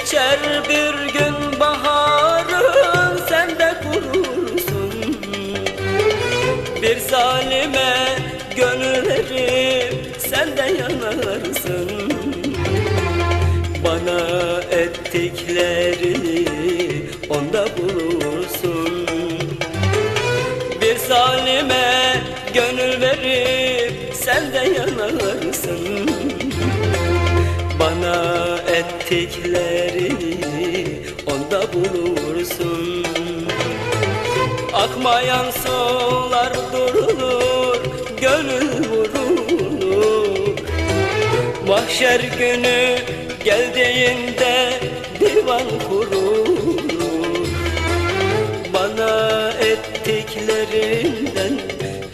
Geçer bir gün baharın sen de kurursun. Bir zalime gönül verip sen de yanarsın. Bana ettiklerini onda bulursun. Bir zalime gönül verip sen de yanarsın ettiklerini onda bulursun. Akmayan sular durulur, gönül vurulur. Mahşer günü geldiğinde divan kurulur. Bana ettiklerinden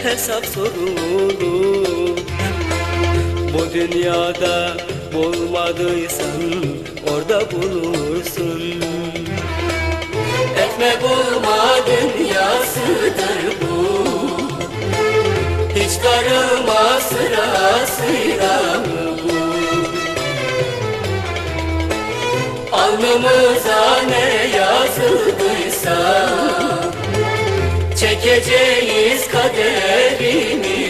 hesap sorulur. Bu dünyada bulmadıysan orada bulursun. Etme bulma dünyasıdır bu. Hiç karılma sırasıyla bu? Alnımıza ne yazıldıysa Çekeceğiz kaderimiz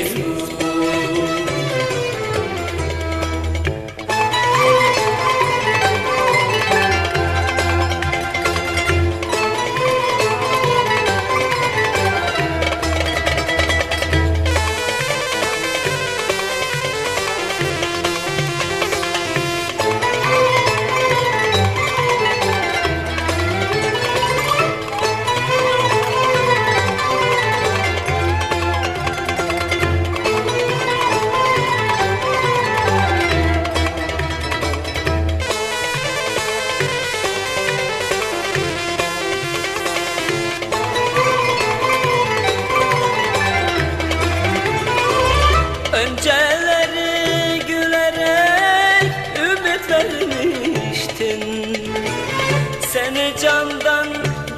vermiştin Seni candan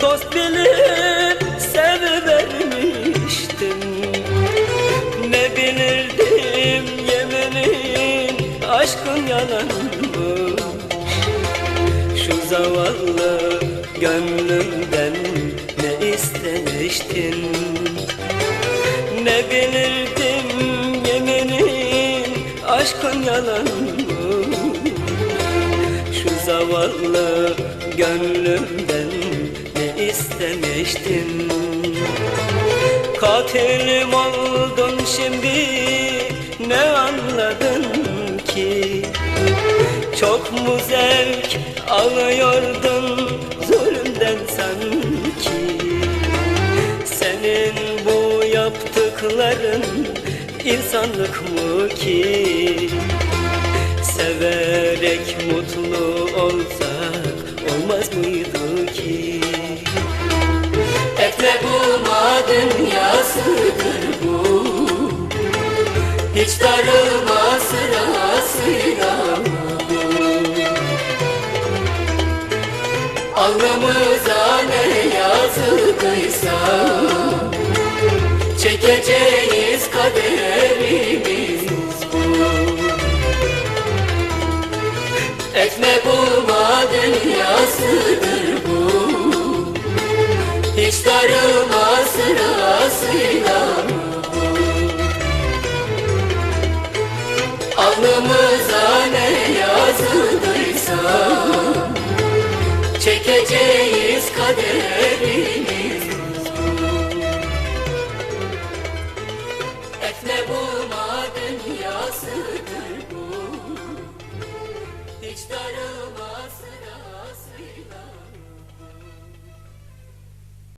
dost bilip sevivermiştim Ne bilirdim yeminin aşkın yalanmış Şu zavallı gönlümden ne istemiştin? Ne bilirdim yeminin aşkın yalan mı? Şu zavallı gönlümden ne istemiştin? Katilim oldun şimdi ne anladın ki? Çok mu zevk alıyordun zulümden sanki? Senin bu yaptıkların insanlık mı ki? Hiç darılma sırasıyla bu Alnımıza ne yazıldıysa Çekeceğiz kaderimiz Etme bulma dünyasıdır bu. Hiç darılma sırasıyla Çekeceğiz kaderimiz